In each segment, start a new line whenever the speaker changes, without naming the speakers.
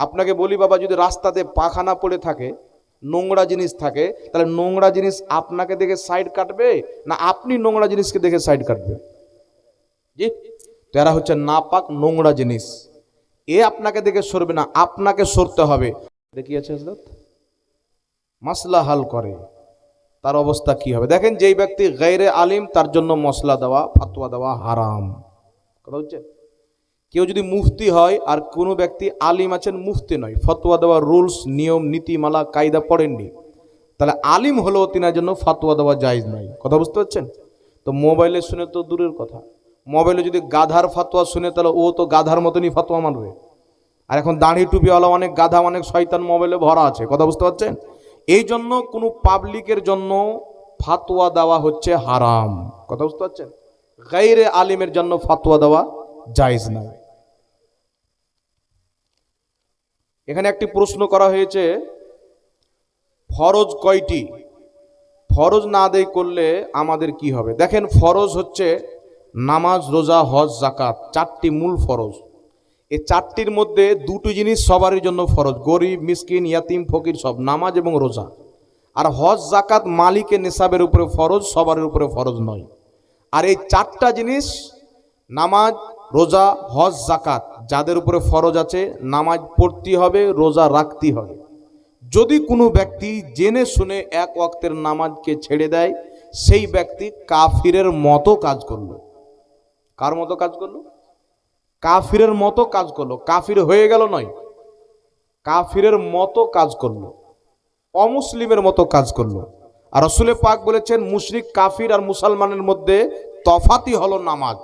আপনাকে বলি বাবা, যদি রাস্তাতে পাখানা পড়ে থাকে, নোংরা জিনিস থাকে, তাহলে নোংরা জিনিস আপনাকে দেখে সাইড কাটবে না আপনি নোংরা জিনিসকে দেখে সাইড কাটবে? জি? তো এরা হচ্ছে নাপাক নোংরা জিনিস। এ আপনাকে দেখে সরবে না, আপনাকে সরতে হবে। দেখিয়েছে হজরত মাসলা হাল করে। তার অবস্থা কি হবে? দেখেন যেই ব্যক্তি গাইরে আলিম, তার জন্য মশলা দেওয়া, ফাতোয়া দেওয়া হারাম। কথা হচ্ছে? কেউ যদি মুফতি হয় আর কোনো ব্যক্তি আলিম আছেন, মুফতি নয়। ফতোয়া দেওয়া রুলস, নিয়ম, নীতিমালা, কায়দা পড়েননি। তাহলে আলিম হলেও তিনার জন্য ফাতোয়া দেওয়া জায়জ নাই কথা বুঝতে পারছেন? তো মোবাইলে শুনে তো দূরের কথা। মোবাইলে যদি গাধার ফাতোয়া শুনে, তাহলে ও তো গাধার মতনই ফাতোয়া মানবে। আর এখন দাঁড়ি টুপিওয়ালা অনেক গাধা, অনেক শয়তান মোবাইলে ভরা আছে। কথা বুঝতে পারছেন? এই জন্য কোনো পাবলিকের জন্য ফাতোয়া দেওয়া হচ্ছে হারাম। কথা বুঝতে পারছেন? গাইরে আলিমের জন্য ফাতোয়া দেওয়া জায়েজ নাই এখানে একটি প্রশ্ন করা হয়েছে, ফরজ কয়টি? ফরজ না আদায় করলে আমাদের কি হবে? দেখেন, ফরজ হচ্ছে নামাজ, রোজা, হজ জাকাত চারটি মূল ফরজ। এই চারটির মধ্যে দুটো জিনিস সবারই জন্য ফরজ, গরিব, মিসকিন, ইয়াতিম, ফকির, সব নামাজ এবং রোজা। আর হজ জাকাত মালিকের নেশাবের উপরে ফরজ সবার উপরে ফরজ নয়। আর এই চারটা জিনিস, নামাজ রোজা, হজ জাকাত যাদের উপরে ফরজ আছে, নামাজ পড়তে হবে, রোজা রাখতে হবে। যদি কোনো ব্যক্তি জেনে শুনে এক ওয়াক্তের নামাজকে ছেড়ে দেয়, সেই ব্যক্তি কাফিরের মতো কাজ করল। কার মতো কাজ করল? কাফিরের মতো কাজ করল। কাফির হয়ে গেল নয়। কাফিরের মতো কাজ করল। অমুসলিমের মতো কাজ করল। আর রসুলে পাক বলেছেন, মুশরিক কাফির আর মুসলমানের মধ্যে তফাতি হলো নামাজ।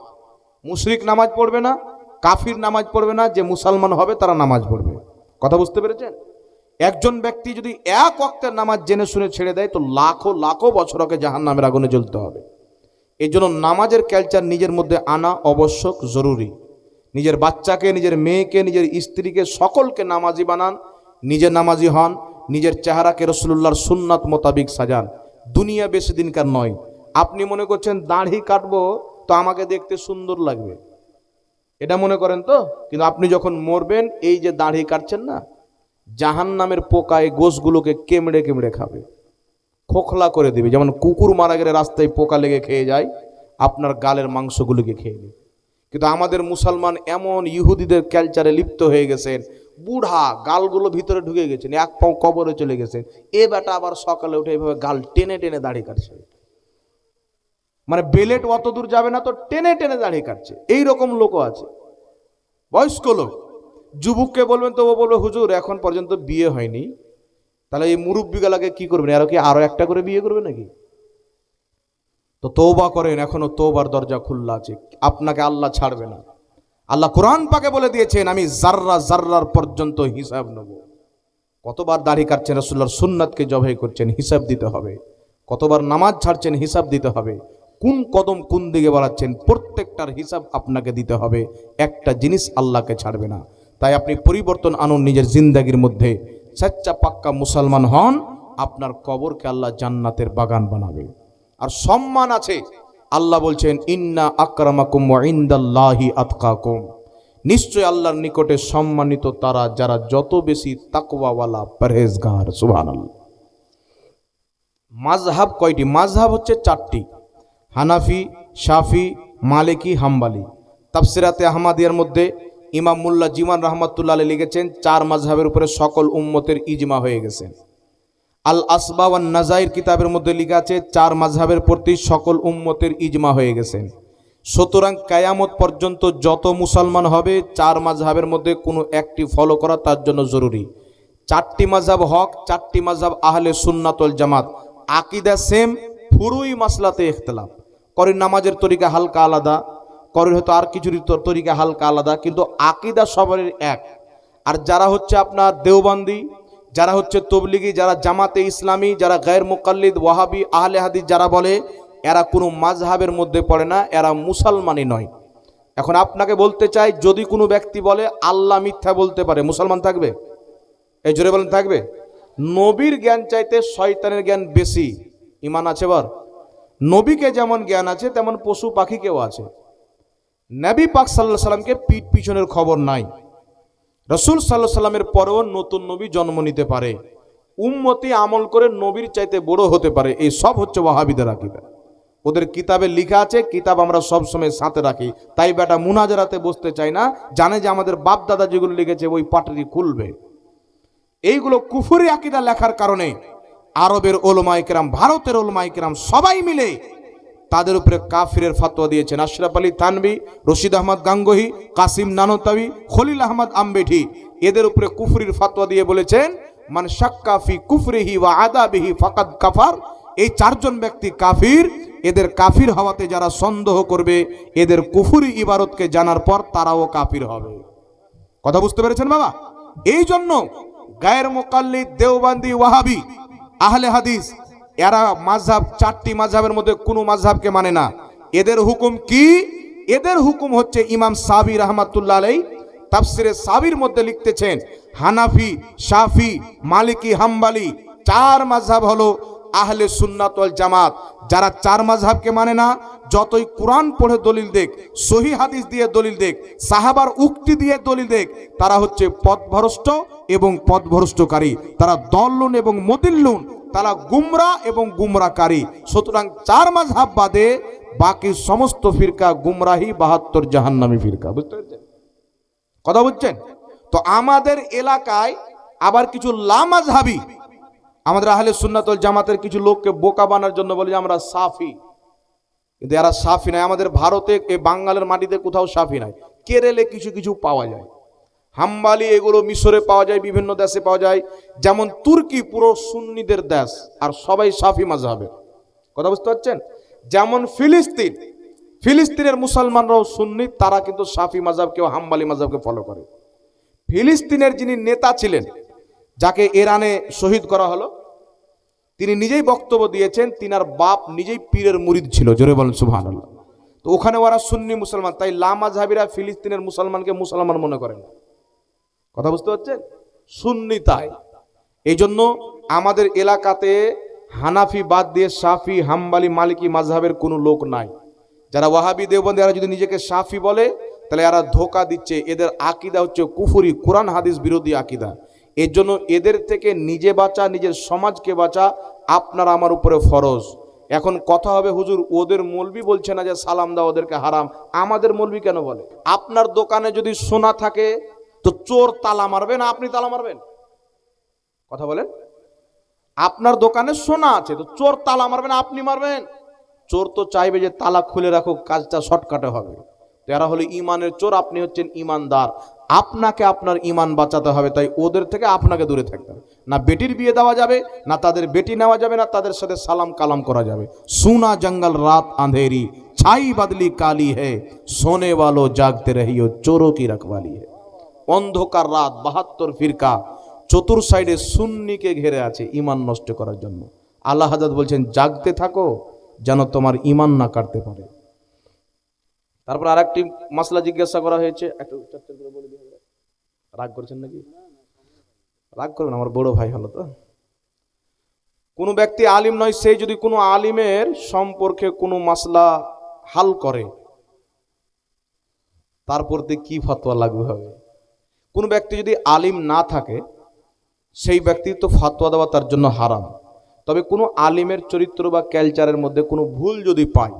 মুশরিক নামাজ পড়বে না, কাফির নামাজ পড়বে না, যে মুসলমান হবে তারা নামাজ পড়বে। কথা বুঝতে পেরেছেন? একজন ব্যক্তি যদি এক অক্তের নামাজ জেনে শুনে ছেড়ে দেয়, তো লাখো লাখো বছর ওকে জাহান নামের আগুনে জ্বলতে হবে। এই জন্য নামাজের ক্যালচার নিজের মধ্যে আনা আবশ্যক, জরুরি। নিজের বাচ্চাকে, নিজের মেয়েকে, নিজের স্ত্রীকে, সকলকে নামাজি বানান, নিজে নামাজি হন, নিজের চেহারাকে রসুল্লাহর সুন্নাত মোতাবিক সাজান। দুনিয়া বেশি দিনকার নয়। আপনি মনে করছেন দাঁড়ি কাটবো তো আমাকে দেখতে সুন্দর লাগবে। এটা মনে করেন তো? কিন্তু আপনি যখন মরবেন, এই যে দাড়ি কাটছেন না জাহান নামের পোকায় গোশগুলোকে কেমড়ে কেমড়ে খাবে। খোখলা করে দেবে। যেমন কুকুর মারা গেলে রাস্তায় পোকা লেগে খেয়ে যায়, আপনার গালের মাংসগুলোকে খেয়ে নেবে। কিন্তু আমাদের মুসলমান এমন ইহুদিদের ক্যালচারে লিপ্ত হয়ে গেছেন, বুড়া গালগুলো ভিতরে ঢুকে গেছেন, এক পাও কবরে চলে গেছেন। এ বেটা আবার সকালে উঠে এইভাবে গাল টেনে টেনে দাড়ি কাটছে। মানে বেলেট অত দূর যাবে না তো টেনে টেনে দাঁড়িয়ে কাটছে। এই রকম লোকও আছে। বয়স্ক লোক। যুবককে বলবেন তো ও বলবে, হুজুর, এখন পর্যন্ত বিয়ে হয়নি। তাহলে এই মুরব্বীগুলাকে কি করবেন? আরও কি আরও একটা করে বিয়ে করবে নাকি? তো তৌবা করেন, এখনও তৌবার দরজা খোলা আছে। আপনাকে আল্লাহ ছাড়বে না। আল্লাহ কোরআন পাকে বলে দিয়েছেন, আমি জাররা জাররার পর্যন্ত হিসাব নেব। কতবার দাড়ি কাটছেন রসুল্লাহর সুন্নাতকে জবাই করছেন, হিসাব দিতে হবে। কতবার নামাজ ছাড়ছেন, হিসাব দিতে হবে। কোন কদম কোন দিকে বাড়াচ্ছেন, প্রত্যেকটার হিসাব আপনাকে দিতে হবে। একটা জিনিস আল্লাহকে ছাড়বে না। তাই আপনি পরিবর্তন আনুন নিজের জিন্দাগির মধ্যে। সচ্চা পাক্কা মুসলমান হন, আপনার কবরকে আল্লাহ জান্নাতের বাগান বানাবে। আর সম্মান আছে। আল্লাহ বলছেন, ইন্না আকরামাকুম ইন্দাল্লাহি আতকাকুম। নিশ্চয় আল্লাহর নিকটে সম্মানিত তারা, যারা যত বেশি তাকওয়াওয়ালা পরহেজগার, সুবহানাল্লাহ। মাযহাব কয়টি? মাযহাব হচ্ছে চারটি। হানাফি, শাফি, মালিকি, হাম্বালি। তাফসিরাতে আহমাদিয়ার মধ্যে ইমাম মুল্লা জিমান রহমাতুল্লাহ আলী লিখেছেন, চার মাযহাবের উপরে সকল উম্মতের ইজমা হয়ে গেছে। আল আসবা ওয়ান নাজাইর কিতাবের মধ্যে লেখা আছে, চার মাযহাবের প্রতি সকল উম্মতের ইজমা হয়ে গেছেন সুতরাং কায়ামত পর্যন্ত যত মুসলমান হবে, চার মাযহাবের মধ্যে কোনো একটি ফলো করা তার জন্য জরুরি। চারটি মাযহাব হক, চারটি মাযহাব আহলে সুন্নাতুল জামাত। আকিদা সেম ফুরুই মাসলাতে ইখতিলাফ। করে নামাজের তরিকা হালকা আলাদা করে হয়তো আর কিছুর তর- তরিকা হালকা আলাদা, কিন্তু আকিদা সবারই এক। আর যারা হচ্ছে আপনার দেওবান্দি, যারা হচ্ছে তবলিগি, যারা জামাতে ইসলামী, যারা গায়ের মুকাল্লিদ, ওয়াহাবি, আহলে হাদিস যারা বলে, এরা কোনো মাযহাবের মধ্যে পড়ে না, এরা মুসলমানই নয়। এখন আপনাকে বলতে চাই, যদি কোনো ব্যক্তি বলে, আল্লাহ মিথ্যা বলতে পারে, মুসলমান থাকবে? এই জোরে বলেন, থাকবে? নবীর জ্ঞান চাইতে শয়তানের জ্ঞান বেশি। ইমান আছে বর নবীকে যেমন জ্ঞান আছে, তেমন পশু পাখিকেও আছে। নবী পাক সাল্লাহ সাল্লামকে পিঠ পিছনের খবর নাই। রসুল সাল্লাহ সাল্লামের পরেও নতুন নবী জন্ম নিতে পারে। উম্মতি আমল করে নবীর চাইতে বড় হতে পারে। এই সব হচ্ছে ওয়াহাবিদের আকিদা। ওদের কিতাবে লিখা আছে, কিতাব আমরা সব সময় সাথে রাখি। তাই বেটা মুনাজারাতে বসতে চাই না, জানে যে আমাদের বাপ দাদা যেগুলো লিখেছে, ওই পাটরি খুলবে। এইগুলো কুফুরি আকিদা লেখার কারণে আরবের ওলমাইকেরাম ভারতের ওলমাইকেরাম সবাই মিলে তাদের উপরে কাফিরের ফাতোয়া দিয়েছেন। আশরাফ আলী থানবি রশিদ আহমদ গাঙ্গোহি, কাসিম নানতাবি, খলিল আহমদ আম্বেঠি এদের উপরে কুফরির ফাতোয়া দিয়ে বলেছেন, মান শাক্কাফি কুফরিহি ওয়া আদাবিহি ফাকাদ কাফার। এই চারজন ব্যক্তি কাফির, এদের কাফির হওয়াতে যারা সন্দেহ করবে, এদের কুফুরি ইবারতকে জানার পর তারাও কাফির হবে। কথা বুঝতে পেরেছেন বাবা? এই জন্য গায়ের মোকাল্লিদ, দেওবান্দি, ওয়াহাবি আহলে হাদিস, এরা মাঝহাব চারটি মাঝহাবের মধ্যে কোনো মাঝহাবকে মানে না। এদের হুকুম কি? এদের হুকুম হচ্ছে ইমাম সাবির রহমাতুল্লাহ আলাই তাফসিরে সাবির মধ্যে লিখতেছেন, হানাফি, শাফি, মালিকি, হাম্বালি, চার মাঝহাব হলো আহলে সুন্নাত জামাত। যারা চার মাঝহাবকে মানে না, যতই কোরআন পড়ে দলিল দেখ, সহি হাদিস দিয়ে দলিল দেখ, সাহাবার উক্তি দিয়ে দলিল দেখ, তারা হচ্ছে পথভ্রষ্ট এবং পথভ্রষ্টকারী। তারা দল্লুন এবং মদিল্লুন, তারা গুমরা এবং গুমরাকারী। সুতরাং চার মাঝহাব বাদে বাকি সমস্ত ফিরকা গুমরাহি, বাহাত্তর জাহান্নামী ফিরকা, বুঝতে পেরেছেন? কথা বুঝছেন? তো আমাদের এলাকায় আবার কিছু লামাজহাবি আমাদের আহলে সুন্নাতল জামাতের কিছু লোককে বোকা বানার জন্য বলি আমরা সাফি। কিন্তু এরা সাফি নাই আমাদের ভারতে এ বাঙ্গালের মাটিতে কোথাও সাফি নাই। কেরেলে কিছু কিছু পাওয়া যায়। হাম্বালি এগুলো মিশরে পাওয়া যায়, বিভিন্ন দেশে পাওয়া যায়। যেমন তুর্কি পুরো সুন্নিদের দেশ, আর সবাই সাফি মাঝহাবে কথা বুঝতে পারছেন? যেমন ফিলিস্তিন, ফিলিস্তিনের মুসলমানরাও সুন্নি, তারা কিন্তু সাফি মাঝহাবকে ও হাম্বালি মাঝহাবকে ফলো করে। ফিলিস্তিনের যিনি নেতা ছিলেন যাকে ইরানে শহীদ করা হলো, তিনি নিজেই বক্তব্য দিয়েছেন, তিনার বাপ নিজেই পীরের মুরিদ ছিল। জোরে বলেন সুবহান তো ওখানে ওরা সুন্নি মুসলমান, তাই লামা লামাজহাবিরা ফিলিস্তিনের মুসলমানকে মুসলমান মনে করেন কথা বুঝতে পারছেন? সুন্নি তাই। এই জন্য আমাদের এলাকাতে হানাফি বাদ দিয়ে সাফি, হাম্বালি, মালিকি মাঝহাবের কোনো লোক নাই। যারা ওয়াহাবি দেওবন্দি, এরা যদি নিজেকে সাফি বলে, তাহলে এরা ধোকা দিচ্ছে। এদের আকিদা হচ্ছে কুফুরি, কোরআন, হাদিস বিরোধী আকিদা। এর জন্য এদের থেকে নিজে বাঁচা, নিজের সমাজকে বাঁচা আপনার আমার উপরে ফরজ। এখন কথা হবে, হুজুর, ওদের মলবি বলছে না যে সালাম দাও, ওদেরকে হারাম। আমাদের মলবি কেন বলে? আপনার দোকানে যদি সোনা থাকে, তো চোর তালা মারবে না আপনি তালা মারবেন? কথা বলেন। আপনার দোকানে সোনা আছে, তো চোর তালা মারবে না আপনি মারবেন? চোর তো চাইবে যে তালা খুলে রাখুক, কাজটা শর্টকাটে হবে। এরা হলো ইমানের চোর, আপনি হচ্ছেন ইমানদার। আপনাকে আপনার ইমান বাঁচাতে হবে, তাই ওদের থেকে আপনাকে দূরে থাকতে হবে। না বেটির বিয়ে দেওয়া যাবে, না তাদের বেটি নেওয়া যাবে, না তাদের সাথে সালাম কালাম করা যাবে। সুনা জঙ্গল রাত আঁধেরি, ছাই বাদলি কালি হে, সোনে বালো জাগতে রহিও চোরো কি রখবালি হে। অন্ধকার রাত, বাহাত্তর ফিরকা, চতুর সাইডে সুন্নিকে ঘেরে আছে ইমান নষ্ট করার জন্য। আল্লাহ হাজাদ বলছেন, জাগতে থাকো, যেন তোমার ইমান না কাটতে পারে। তারপর আর একটি মশলা জিজ্ঞাসা করা হয়েছে। রাগ করেছেন নাকি? রাগ করবেন আমার বড় ভাই হলো তো। কোনো ব্যক্তি আলিম নয় সেই যদি কোনো আলিমের সম্পর্কে কোনো মাসলা হাল করে তারপর দিয়ে কি ফতোয়া লাগু হবে কোনো ব্যক্তি যদি আলিম না থাকে, সেই ব্যক্তির তো ফাতোয়া দেওয়া তার জন্য হারাম। তবে কোনো আলিমের চরিত্র বা ক্যালচারের মধ্যে কোনো ভুল যদি পায়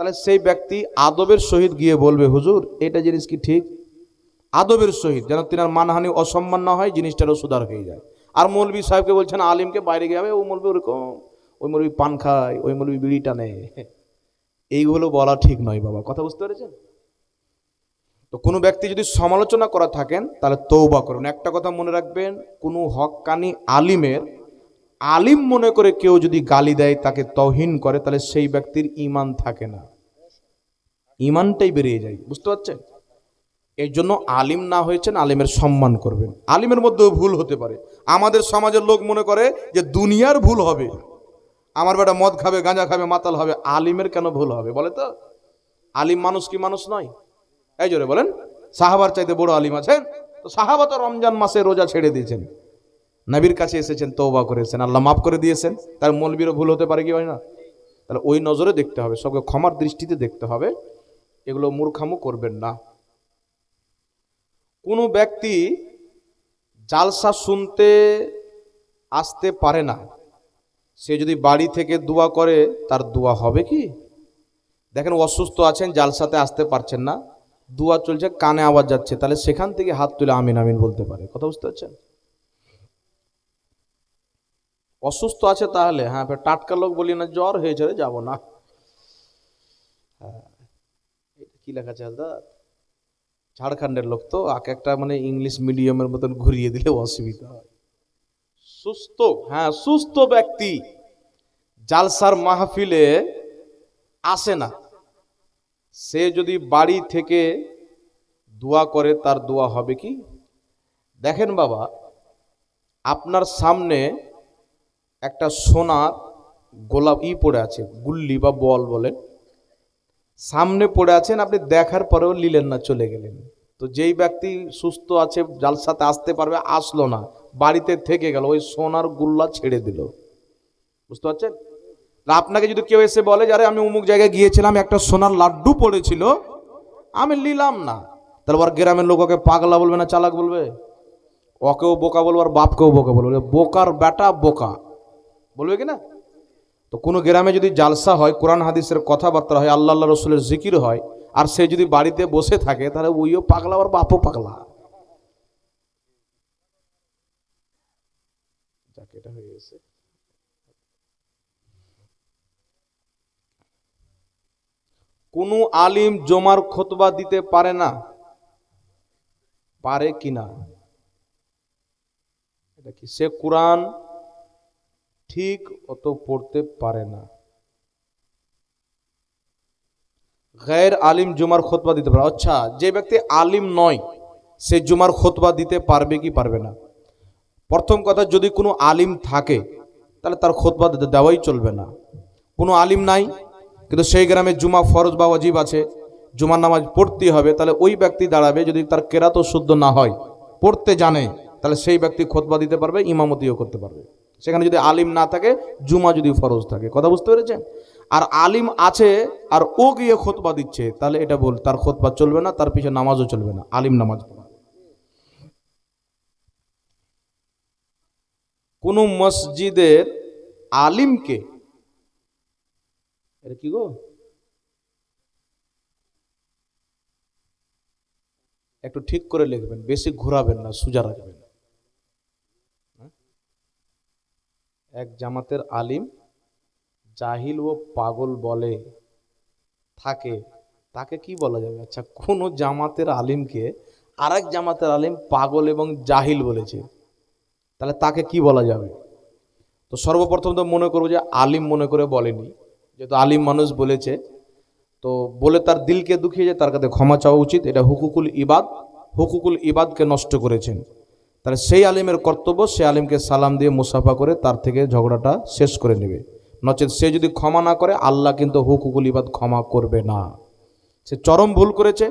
তাহলে সেই ব্যক্তি আদবের সহিত গিয়ে বলবে, হুজুর, এটা জিনিস কি ঠিক? আদবের সহিত, যেন তিনার মানহানি অসম্মান না হয়, জিনিসটারও সুধার হয়ে যায়। আর মৌলবী সাহেবকে বলছেন, আলিমকে বাইরে গিয়ে যাবে? ও মৌলবী ওরকম, ওই মৌলবী পান খায়, ওই মৌলবী বিড়ি টানে। এইগুলো বলা ঠিক নয় বাবা, কথা বুঝতে পেরেছেন? তো কোনো ব্যক্তি যদি সমালোচনা করা থাকেন, তাহলে তৌবা করুন। একটা কথা মনে রাখবেন, কোনো হক্কানি আলিমের আলিম মনে করে কেউ যদি গালি দেয়, তাকে তহিন করে, তাহলে সেই ব্যক্তির ইমান থাকে না। ইমানটাই বেরিয়ে যায়, বুঝতে পারছেন? এই জন্য আলিম না হয়েছেন, আলিমের সম্মান করবেন। আলিমের মধ্যেও ভুল হতে পারে। আমাদের সমাজের লোক মনে করে যে দুনিয়ার ভুল হবে। আমার বেটা মদ খাবে, গাঁজা খাবে, মাতাল হবে, আলিমের কেন ভুল হবে, বলে তো? আলিম মানুষ কি মানুষ নয়? এই জোরে বলেন, সাহাবার চাইতে বড় আলিম আছেন? তো সাহাবা তো রমজান মাসে রোজা ছেড়ে দিয়েছেন। নবীর কাছে এসেছেন তৌবা করেছেন, আল্লাহ মাফ করে দিয়েছেন, তার মলবিরও ভুল হতে পারে কি হয় না? তাহলে ওই নজরে দেখতে হবে, সবকে ক্ষমার দৃষ্টিতে দেখতে হবে, এগুলো মূর্খামু করবেন না। কোনো ব্যক্তি জালসা শুনতে আসতে পারে না, সে যদি বাড়ি থেকে দোয়া করে, তার দোয়া হবে কি? দেখেন অসুস্থ আছেন, জালসাতে আসতে পারছেন না, দোয়া চলছে, কানে আওয়াজ যাচ্ছে, তাহলে সেখান থেকে হাত তুলে আমিন আমিন বলতে পারে। কথা বুঝতে পারছেন? অসুস্থ আছে তাহলে হ্যাঁ টাটকা লোক বলি না জ্বর হয়েছে রে যাব না। হ্যাঁ, কি লেখা আছে হাজদা ঝাড়খণ্ডের লোক তো এক একটা মানে ইংলিশ মিডিয়ামের মতন ঘুরিয়ে দিলে অসুবিধা হয়। সুস্থ হ্যাঁ সুস্থ ব্যক্তি জালসার মাহফিলে আসে না। সে যদি বাড়ি থেকে দোয়া করে তার দোয়া হবে কি? দেখেন বাবা আপনার সামনে একটা সোনার গোলাপ ই পড়ে আছে, গুল্লি বা বল বলেন। সামনে পড়ে আছেন, আপনি দেখার পরেও নিলেন না, চলে গেলেন। তো যেই ব্যক্তি সুস্থ আছে জালসাতে আসতে পারবে, আসলো না, বাড়িতে থেকে গেল, ওই সোনার গুল্লা ছেড়ে দিল। বুঝতে পারছেন? আপনাকে যদি কেউ এসে বলে যে, আরে, আমি অমুক জায়গায় গিয়েছিলাম, একটা সোনার লাড্ডু পড়েছিল, আমি নিলাম না। তাহলে আবার গ্রামের লোক ওকে পাগলা বলবে না, চালাক বলবে? ওকেও বোকা বলব, আর বাপকেও বোকা বলবে। বোকার বেটা, বোকা। বলবে কি না? তো কোনো গ্রামে যদি জালসা হয়, কোরআন হাদিসের কথাবার্তা হয়, আল্লাহ আল্লাহ রসুলের জিকির হয়, আর সে যদি বাড়িতে বসে থাকে, তাহলে ওইও পাগলা আর বাপও পাগলা। কোনো আলিম জমার খতবা দিতে পারে না? পারে কিনা এটা কি সে কোরআন ঠিক অত পড়তে পারে না। গায়ের আলিম জুমার খোতবা দিতে পারে। আচ্ছা যে ব্যক্তি আলিম নয়, সে জুমার খোতবা দিতে পারবে কি পারবে না? প্রথম কথা, যদি কোনো আলিম থাকে, তাহলে তার খোতবা দিতে দেওয়াই চলবে না। কোনো আলিম নাই, কিন্তু সেই গ্রামে জুমা ফরজ বা ওয়াজিব আছে, জুমার নামাজ পড়তে হবে, তাহলে ওই ব্যক্তি দাঁড়াবে, যদি তার কেরাত শুদ্ধ না হয়, পড়তে জানে, তাহলে সেই ব্যক্তি খোতবা দিতে পারবে, ইমামতিও করতে পারবে। সেখানে যদি আলিম না থাকে, জুমা যদি ফরজ থাকে। কথা বুঝতে পেরেছেন? আর আলিম আছে, আর ও গিয়ে খোতবা দিচ্ছে, তাহলে এটা বল, তার খোতবা চলবে না, তার পিছনে নামাজও চলবে না, আলিম নামাজ কোন মসজিদের আলিমকে কি গো? একটু ঠিক করে লিখবেন, বেশি ঘোরাবেন না, সোজা রাখবেন। এক জামাতের আলিম জাহিল ও পাগল বলে থাকে। তাকে কি বলা যাবে? আচ্ছা কোনো জামাতের আলিমকে আরেক জামাতের আলিম পাগল এবং জাহিল বলেছে? তাহলে তাকে কি বলা যাবে? তো সর্বপ্রথম তো মনে করব যে আলিম মনে করে বলেনি। যেহেতু আলিম মানুষ বলেছে, তো বলে তার দিলকে দুখিয়ে যে তার কাছে ক্ষমা চাওয়া উচিত। এটা হুকুকুল ইবাদ। হুকুকুল ইবাদকে নষ্ট করেছেন। তাহলে সেই আলিমের কর্তব্য, সে আলিমকে সালাম দিয়ে মুসাফা করে তার থেকে ঝগড়াটা শেষ করে নেবে। নচেত সে যদি ক্ষমা না করে, আল্লাহ কিন্তু হুকুকুল ইবাদ ক্ষমা করবে না। সে চরম ভুল করেছে।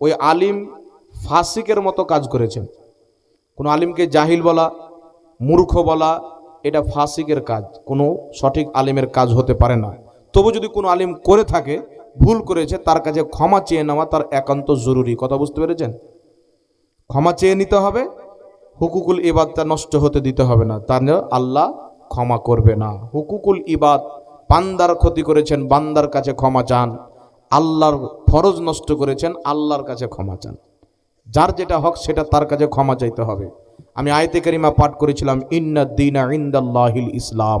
ওই আলিম ফাসিকের মতো কাজ করেছেন কোনো আলিমকে জাহিল বলা, মূর্খ বলা, এটা ফাসিকের কাজ। কোনো সঠিক আলিমের কাজ হতে পারে না। তবু যদি কোনো আলিম করে থাকে, ভুল করেছে, তার কাছে ক্ষমা চেয়ে নেওয়া তার একান্ত জরুরি। কথা বুঝতে পেরেছেন? ক্ষমা চেয়ে নিতে হবে। হুকুকুল ইবাদটা নষ্ট হতে দিতে হবে না জন্য আল্লাহ ক্ষমা করবে না। হুকুকুল ইবাদ, বান্দার ক্ষতি করেছেন, বান্দার কাছে ক্ষমা চান, আল্লাহর ফরজ নষ্ট করেছেন, আল্লাহর কাছে ক্ষমা চান। যার যেটা হক সেটা তার কাছে ক্ষমা চাইতে হবে। আমি আয়তে কারিমা পাঠ করেছিলাম ইন্না দিনা ইন্দাল্লাহিল ইসলাম।